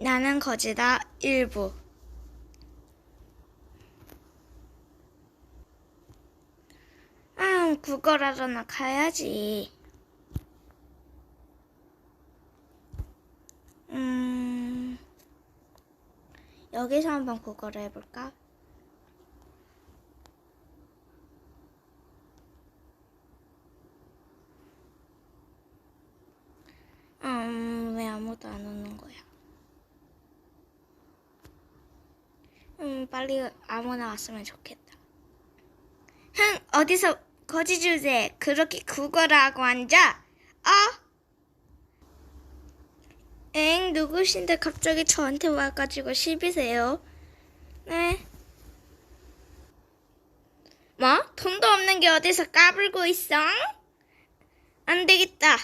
나는 거지다 일부. 아, 국어라도 나 가야지. 음, 여기서 한번 국어를 해볼까? 음, 왜 아무도 안 오는 거야? 음, 빨리 아무나 왔으면 좋겠다. 흥, 어디서 거지 주제 그렇게 국어를 하고 앉아? 어? 엥, 누구신데 갑자기 저한테 와가지고 시비세요? 네. 뭐? 돈도 없는 게 어디서 까불고 있어? 안 되겠다.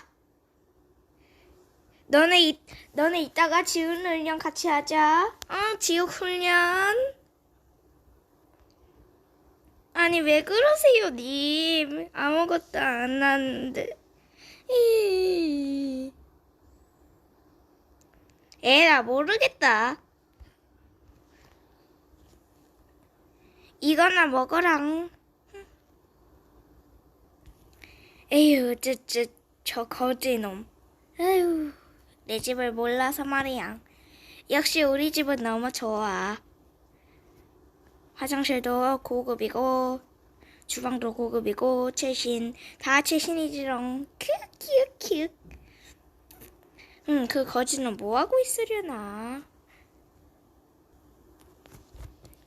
너네 이, 너네 이따가 지훈 훈련 같이 하자. 어, 지옥 훈련. 아니 왜 그러세요, 님? 아무것도 안 하는데. 이. 에라 모르겠다. 이거나 먹어랑. 에휴, 저, 저, 저 거지놈. 에휴, 내 집을 몰라서 말이야. 역시 우리 집은 너무 좋아. 화장실도 고급이고, 주방도 고급이고, 최신, 다 최신이지롱. 큐큐큐. 응, 그 거지는 뭐 하고 있으려나?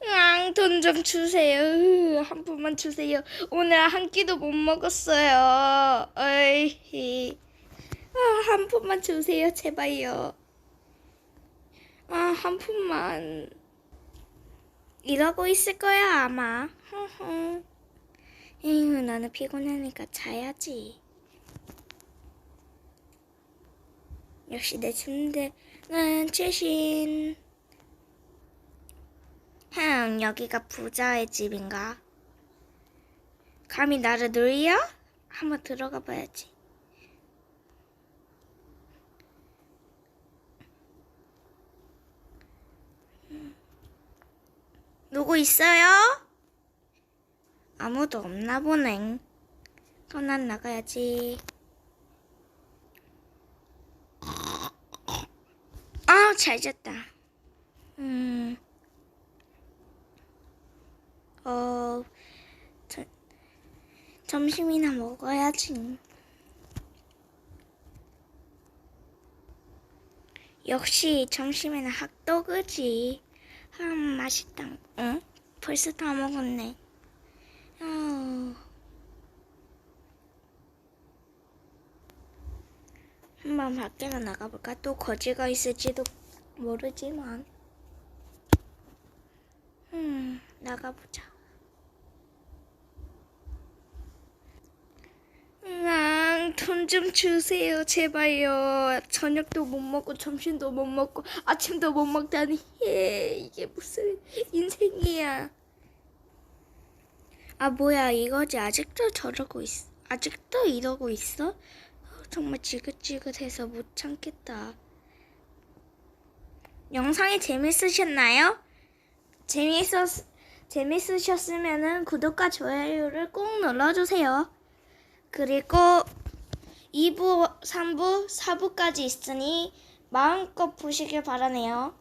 앙, 돈 좀 주세요. 으, 한 푼만 주세요. 오늘 한 끼도 못 먹었어요. 어이. 아, 한 푼만 주세요, 제발요. 아, 한 푼만. 이러고 있을 거야, 아마. 흥흥. 에휴, 나는 피곤하니까 자야지. 역시 내 침대는 최신. 흠, 여기가 부자의 집인가? 감히 나를 놀려? 한번 들어가 봐야지. 누구 있어요? 아무도 없나 보네. 그럼 난 나가야지. 아, 잘 잤다. 음. 어, 저, 점심이나 먹어야지. 역시 점심에는 핫도그지. 음, 맛있다. 응? 벌써 다 먹었네. 어. 한번 밖에나 나가볼까? 또 거지가 있을지도 모르지만. 음, 나가보자. 음, 돈 좀 주세요, 제발요. 저녁도 못 먹고, 점심도 못 먹고, 아침도 못 먹다니. 예, 이게 무슨 인생이야. 아, 뭐야, 이거지. 아직도 저러고 있어. 아직도 이러고 있어? 어, 정말 지긋지긋해서 못 참겠다. 영상이 재밌으셨나요? 재밌었, 재밌으셨으면은 구독과 좋아요를 꼭 눌러주세요. 그리고 2부, 3부, 4부까지 있으니 마음껏 보시길 바라네요.